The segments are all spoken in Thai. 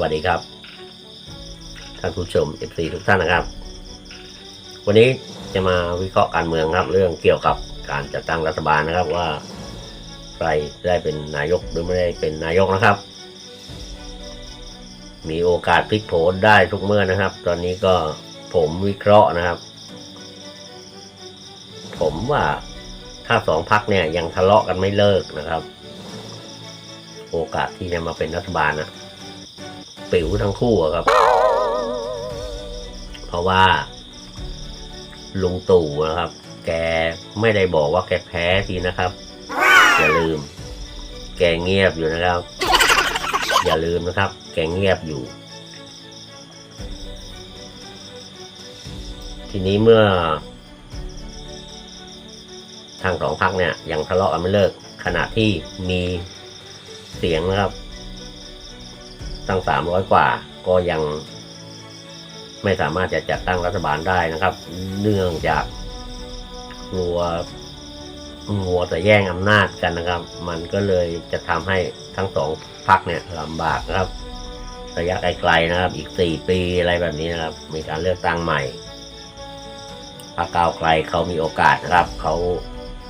วัสดีครับท่านผู้ชม FC ทุกท่านนะครับ วันนี้จะมาวิเคราะห์การเมืองครับ เรื่องเกี่ยวกับการจัดตั้งรัฐบาลนะครับว่าใครได้เป็นนายกหรือไม่ได้เป็นนายกนะครับ มีโอกาสพลิกโผได้ทุกเมื่อนะครับ ตอนนี้ก็ผมวิเคราะห์นะครับ ผมว่าถ้าสองพักเนี่ยยังทะเลาะกันไม่เลิกนะครับ โอกาสที่จะมาเป็นรัฐบาลนะ ปิ๋วทั้งคู่ครับ เพราะว่าลุงตู่นะครับ แกไม่ได้บอกว่าแกแพ้ทีนะครับ อย่าลืม แกเงียบอยู่นะครับ อย่าลืมนะครับ แกเงียบอยู่ ทีนี้เมื่อ ทางสองพักเนี่ยยังทะเลาะกันไม่เลิกขณะที่มีเสียงนะครับ ตั้งสามร้อยกว่า ก็ยังไม่สามารถจะจัดตั้งรัฐบาลได้นะครับ เนื่องจากกลัวงัวแต่แย่งอำนาจกันนะครับ มันก็เลยจะทำให้ทั้งสองพักเนี่ยลำบากนะครับ ระยะไกลๆนะครับ อีกสี่ปีอะไรแบบนี้นะครับ มีการเลือกตั้งใหม่พรรคก้าวไกลเขามีโอกาสนะครับเขา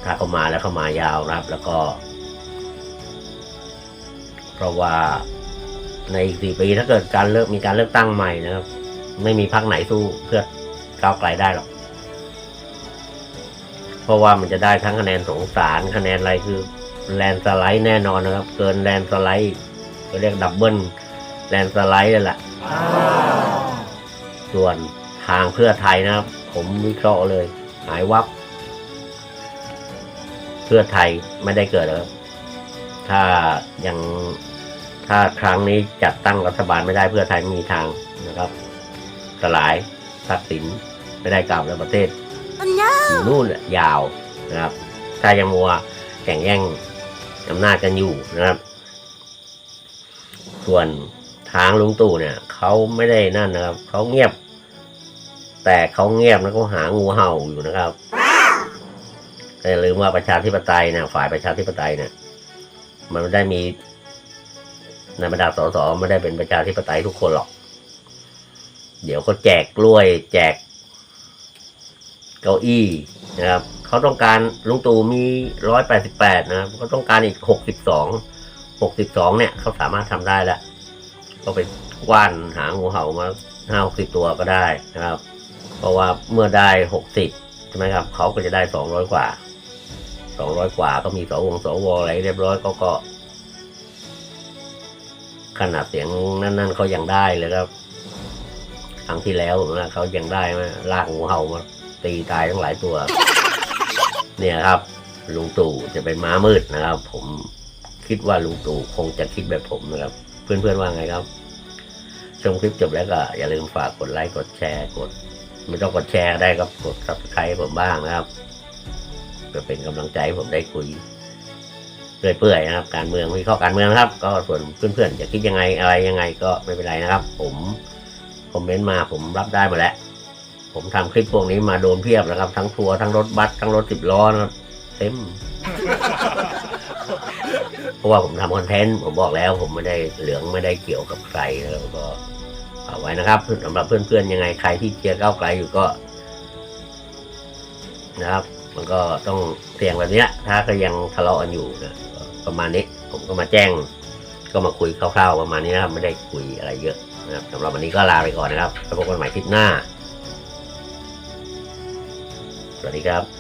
ถ้าเขามาแล้วเขามายาวนะครับ แล้วก็ เพราะว่า ในอีกสี่ปีถ้าเกิดการเลือกมีการเลือกตั้งใหม่นะครับ ไม่มีพรรคไหนสู้เพื่อก้าวไกลได้หรอก เพราะว่ามันจะได้ทั้งคะแนนสงสารคะแนนอะไรคือแลนสไลด์แน่นอนนะครับ เกินแลนสไลด์ก็เรียกดับเบิลแลนสไลด์นั่นแหละส่วนทางเพื่อไทยนะครับ ผมวิเคราะห์เลย หายวับ เพื่อไทยไม่ได้เกิดแล้วถ้ายัง ถ้าครั้งนี้จัดตั้งรัฐบาลไม่ได้เพื่อไทยไม่มีทางนะครับสลายทักษิณไม่ได้กลับแล้วประเทศอยู่นู่นแหละยาวนะครับ ถ้ายังมัวแข่งแย่งอำนาจกันอยู่นะครับ ส่วนทางลุงตู่เนี่ยเขาไม่ได้นั่นนะครับเขาเงียบ แต่เขาเงียบแล้วก็หางูเห่าอยู่นะครับแต่อย่าลืมว่าประชาธิปไตยเนี่ยฝ่ายประชาธิปไตยเนี่ยมันไม่ได้มี ในบรรดาสสไม่ได้เป็นประชาธิปไตยทุกคนหรอก เดี๋ยวเขาแจกกล้วย แจก เก้าอี้นะครับเขาต้องการลุงตู่มีร้อยแปดสิบแปดนะครับเขาต้องการอีกหกสิบสองหกสิบสองเนี่ยเขาสามารถทำได้แล้วก็ไปกว้านหางูเห่ามาห้าหกสิบตัวก็ได้นะครับ เพราะว่าเมื่อได้หกสิบใช่ไหมครับเขาก็จะได้สองร้อยกว่าสองร้อยกว่าก็มีสวงสวอะไรเรียบร้อยเขาก็ ขนาดเสียงนั่นๆเขายังได้เลยครับครั้งที่แล้วนะเขายังได้มาลากงูเห่ามาตีตายทั้งหลายตัว เนี่ยครับลุงตู่จะเป็นม้ามืดนะครับ ผมคิดว่าลุงตู่คงจะคิดแบบผมนะครับ เพื่อนๆว่าไงครับ ชมคลิปจบแล้วก็ อย่าลืมฝากกดไลค์กดแชร์กด ไม่ต้องกดแชร์ได้ครับกด subscribe ผมบ้างนะครับเพื่อเป็นกำลังใจให้ผมได้คุย เปื่อยๆนะครับ การเมืองวิเคราะห์การเมืองนะครับ ก็ส่วนเพื่อนๆจะคิดยังไงอะไรยังไงก็ไม่เป็นไรนะครับ ผมคอมเมนต์มาผมรับได้หมาแล้วผมทำคลิปพวกนี้มาโดนเพียบนะครับ ทั้งทัวร์ทั้งรถบัสทั้งรถสิบล้อนะครับเต็มเพราะว่าผมทำคอนเทนต์ผมบอกแล้วผมไม่ได้เหลืองไม่ได้เกี่ยวกับใครนะครับก็เอาไว้นะครับสำหรับเพื่อนๆยังไงใครที่เชียร์ก้าวไกลอยู่ก็นะครับ มันก็ต้องเสี่ยงแบบนี้ถ้าก็ยังทะเลาะกันอยู่นะประมาณนี้ผมก็มาแจ้ง ก็มาคุยคร่าวๆประมาณนี้นะครับไม่ได้คุยอะไรเยอะนะครับสำหรับวันนี้ก็ลาไปก่อนนะครับแล้วพบกันใหม่คลิปหน้าสวัสดีครับ